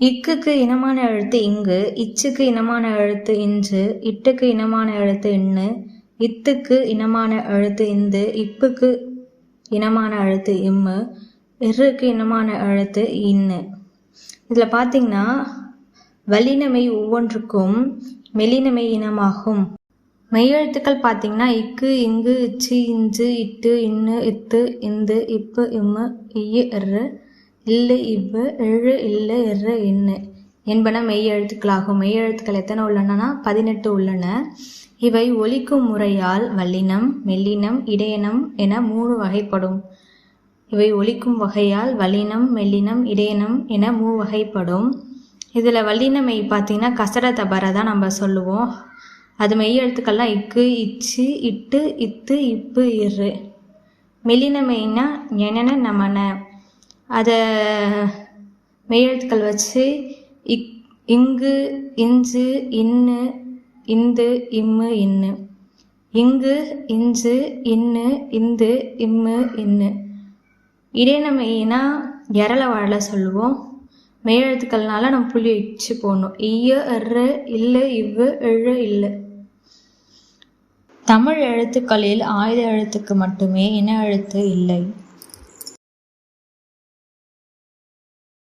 இக்குக்கு இனமான எழுத்து இங்கு இச்சுக்கு இனமான எழுத்து இன்று இட்டுக்கு இனமான எழுத்து இன்னு இத்துக்கு இனமான எழுத்து இந்து இப்புக்கு இனமான எழுத்து இம்மு இருக்கு இனமான எழுத்து இன்னு. இதில் பார்த்தீங்கன்னா வலினமை ஒவ்வொன்றுக்கும் மெலினமை இனமாகும். மெய்யெழுத்துக்கள் பார்த்தீங்கன்னா இக்கு இங்கு இச்சு இஞ்சு இட்டு இன்னு இத்து இந்து இப்பு இம்மு இய்யு இரு இல்லு இவ்வு இழு இல்லு இரு இன்னு என்பன மெய்யெழுத்துக்களாகும் மெய்யெழுத்துக்கள் எத்தனை உள்ளனனா? பதினெட்டு உள்ளன. இவை ஒலிக்கும் முறையால் வல்லினம் மெல்லினம் இடையனம் என மூணு வகைப்படும். இவை ஒலிக்கும் வகையால் வல்லினம் மெல்லினம் இடையனம் என மூ வகைப்படும். இதில் வல்லினமை பார்த்தீங்கன்னா கசட தபரை தான் நம்ம சொல்லுவோம். அது மெய்யெழுத்துக்கள்லாம் இக்கு இச்சு இட்டு இத்து இப்பு இரு. மெல்லின மெய்னா என்னென்ன நமன. அதை மெய்யெழுத்துக்கள் வச்சு இக் இங்கு இஞ்சு இன்னு இந்து இம்மு இன்னு. இங்கு இஞ்சு இன்னு இந்து இம்மு இன்னு. இடைநமைனா எரள வாழ சொல்லுவோம். மெய்யெழுத்துக்கள்னால நம்ம புள்ளி வச்சு போடணும். ஈய எரு இல்லை இவ்வு எழு இல்லை. தமிழ் எழுத்துக்களில் ஆயுத எழுத்துக்கு மட்டுமே இன எழுத்து இல்லை.